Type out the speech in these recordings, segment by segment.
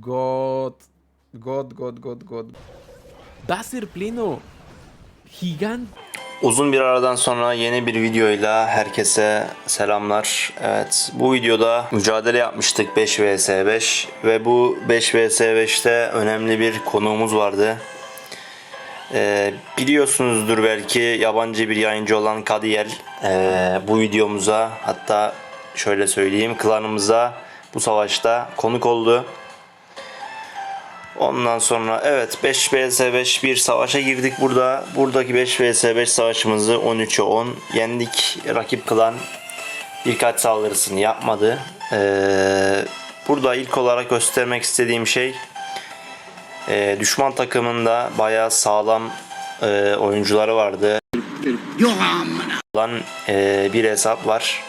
God. God, God, God, God. Ser pleno. Gigante. Uzun bir aradan sonra yeni bir videoyla herkese selamlar. Evet bu videoda mücadele yapmıştık 5 vs 5 ve bu 5 vs 5'te önemli bir konuğumuz vardı. Ee, biliyorsunuzdur belki yabancı bir yayıncı olan Kadiyel ee, bu videomuza hatta şöyle söyleyeyim klanımıza bu savaşta konuk oldu. Ondan sonra evet 5 vs 5 bir savaşa girdik burada. Buradaki 5 vs 5 savaşımızı 13'e 10 yendik. Rakip klan birkaç saldırısını yapmadı. Ee, burada ilk olarak göstermek istediğim şey e, düşman takımında bayağı sağlam e, oyuncuları vardı. Olan e, bir hesap var.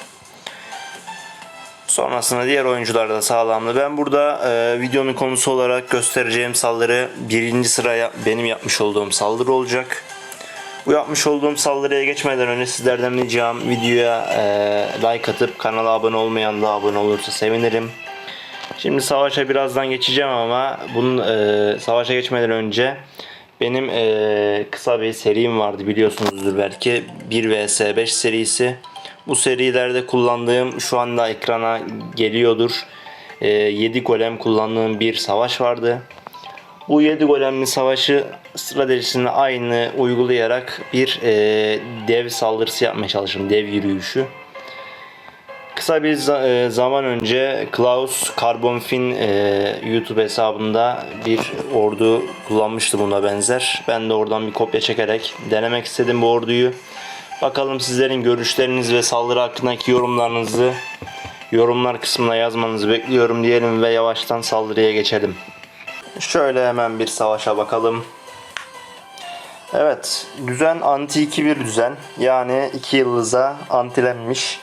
Sonrasında diğer oyuncular da sağlamdı. Ben burada e, videonun konusu olarak göstereceğim saldırı birinci sıraya benim yapmış olduğum saldırı olacak. Bu yapmış olduğum saldırıya geçmeden önce sizlerden ricam videoya e, like atıp kanala abone olmayan da abone olursa sevinirim. Şimdi savaşa birazdan geçeceğim ama bunun e, savaşa geçmeden önce benim e, kısa bir serim vardı biliyorsunuzdur belki 1 vs 5 serisi. Bu serilerde kullandığım şu anda ekrana geliyordur. E, 7 golem kullandığım bir savaş vardı. Bu 7 golemli savaşı stratejisini aynı uygulayarak bir e, dev saldırısı yapmaya çalıştım. Dev yürüyüşü. Kısa bir e, zaman önce Klaus Carbonfin e, YouTube hesabında bir ordu kullanmıştı buna benzer. Ben de oradan bir kopya çekerek denemek istedim bu orduyu. Bakalım sizlerin görüşleriniz ve saldırı hakkındaki yorumlarınızı yorumlar kısmına yazmanızı bekliyorum diyelim ve yavaştan saldırıya geçelim. Şöyle hemen bir savaşa bakalım. Evet, düzen anti 2 bir düzen. Yani 2 yıldıza antilenmiş.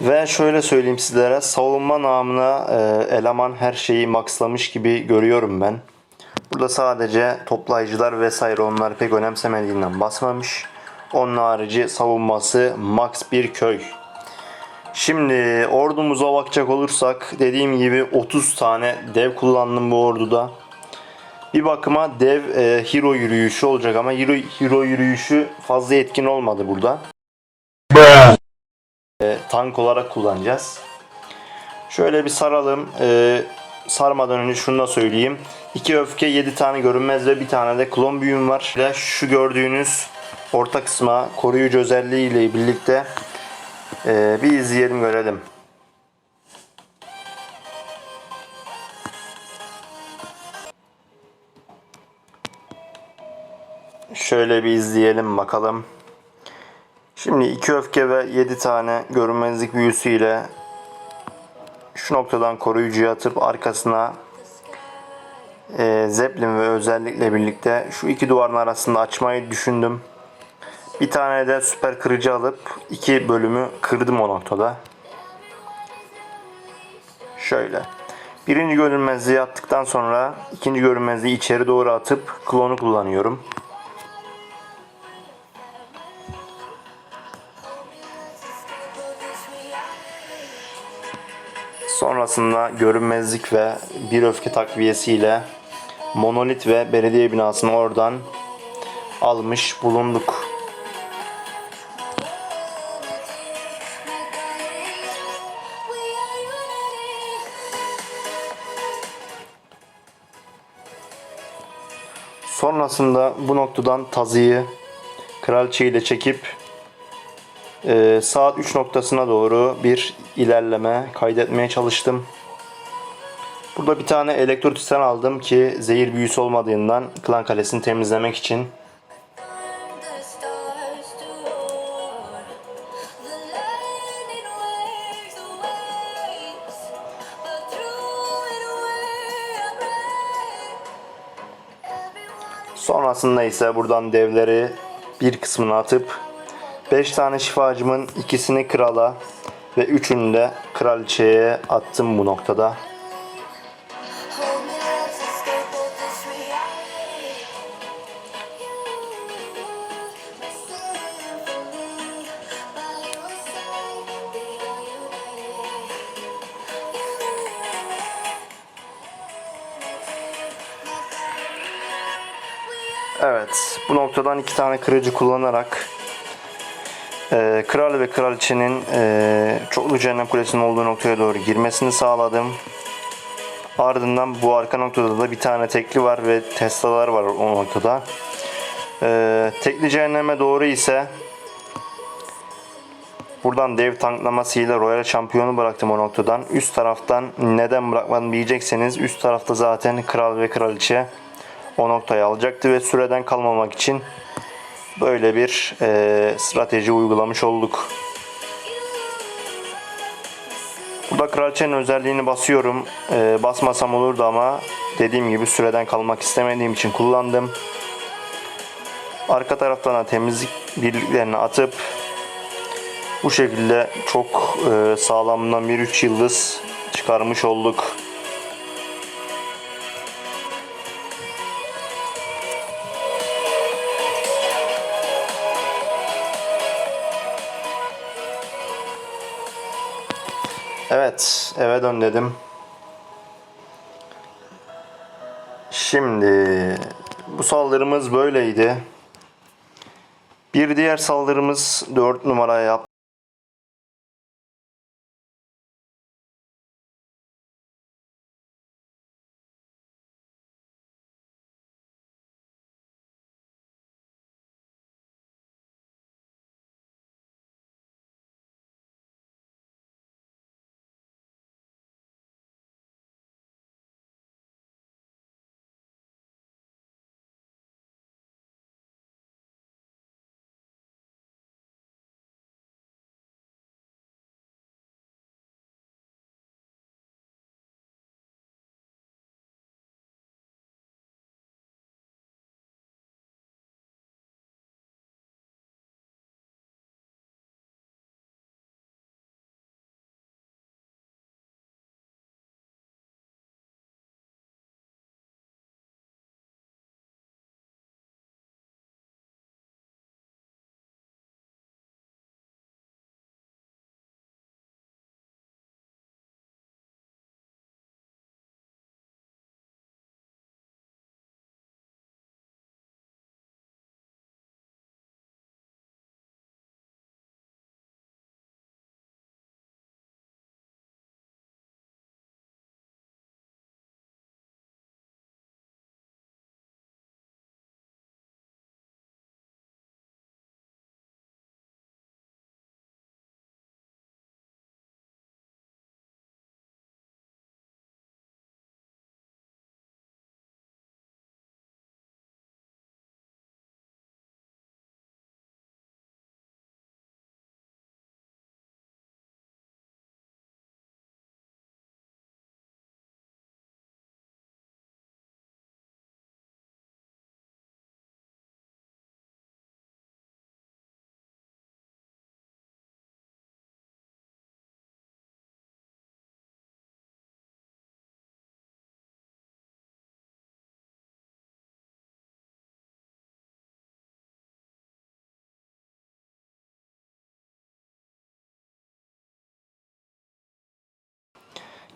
Ve şöyle söyleyeyim sizlere savunma namına e, eleman her şeyi maxlamış gibi görüyorum ben. Burada sadece toplayıcılar vesaire onları pek önemsemediğinden basmamış. Onun harici savunması max bir köy. Şimdi ordumuza bakacak olursak dediğim gibi 30 tane dev kullandım bu orduda. Bir bakıma dev e, hero yürüyüşü olacak ama hero, hero yürüyüşü fazla etkin olmadı burada. E, tank olarak kullanacağız. Şöyle bir saralım. E, sarmadan önce şunu da söyleyeyim. 2 öfke 7 tane görünmez ve bir tane de klon büyüm var. Ve şu gördüğünüz orta kısma koruyucu özelliği ile birlikte e, bir izleyelim görelim. Şöyle bir izleyelim bakalım. Şimdi 2 öfke ve 7 tane görünmezlik büyüsüyle şu noktadan koruyucuyu atıp arkasına e, Zeppelin ve özellikle birlikte şu iki duvarın arasında açmayı düşündüm. Bir tane de süper kırıcı alıp iki bölümü kırdım o noktada. Şöyle. Birinci görünmezliği attıktan sonra ikinci görünmezliği içeri doğru atıp klonu kullanıyorum. Sonrasında görünmezlik ve bir öfke takviyesiyle monolit ve belediye binasını oradan almış bulunduk. Sonrasında bu noktadan tazıyı kraliçe ile çekip e, saat 3 noktasına doğru bir ilerleme kaydetmeye çalıştım. Burada bir tane elektrotüsten aldım ki zehir büyüsü olmadığından klan kalesini temizlemek için. Sonrasında ise buradan devleri bir kısmını atıp 5 tane şifacımın ikisini krala ve üçünü de kraliçeye attım bu noktada. Evet, bu noktadan iki tane kırıcı kullanarak e, kral ve kraliçenin e, çoklu cehennem kulesinin olduğu noktaya doğru girmesini sağladım. Ardından bu arka noktada da bir tane tekli var ve Tesla'lar var o noktada. E, tekli cehenneme doğru ise buradan dev tanklamasıyla Royal şampiyonu bıraktım o noktadan. Üst taraftan neden bırakmadım diyecekseniz üst tarafta zaten kral ve kraliçe o noktayı alacaktı ve süreden kalmamak için böyle bir e, strateji uygulamış olduk. Burada kraliçenin özelliğini basıyorum. E, basmasam olurdu ama dediğim gibi süreden kalmak istemediğim için kullandım. Arka taraftan temizlik birliklerini atıp bu şekilde çok e, sağlamından bir 3 yıldız çıkarmış olduk. Evet, eve dön dedim. Şimdi bu saldırımız böyleydi. Bir diğer saldırımız 4 numaraya yap.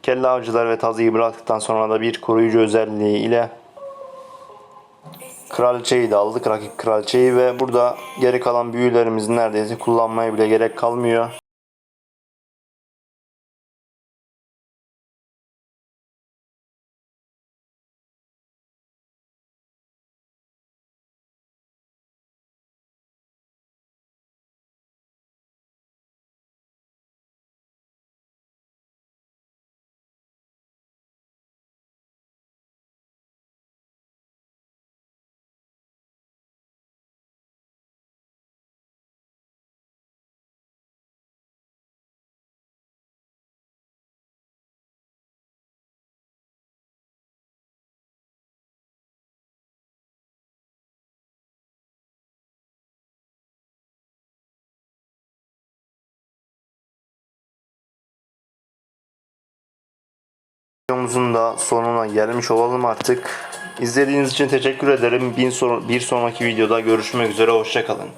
Kelle avcılar ve tazıyı bıraktıktan sonra da bir koruyucu özelliği ile kraliçeyi de aldık rakip kraliçeyi ve burada geri kalan büyülerimizi neredeyse kullanmaya bile gerek kalmıyor. Videomuzun da sonuna gelmiş olalım artık. İzlediğiniz için teşekkür ederim. Bir, son- bir sonraki videoda görüşmek üzere. Hoşçakalın.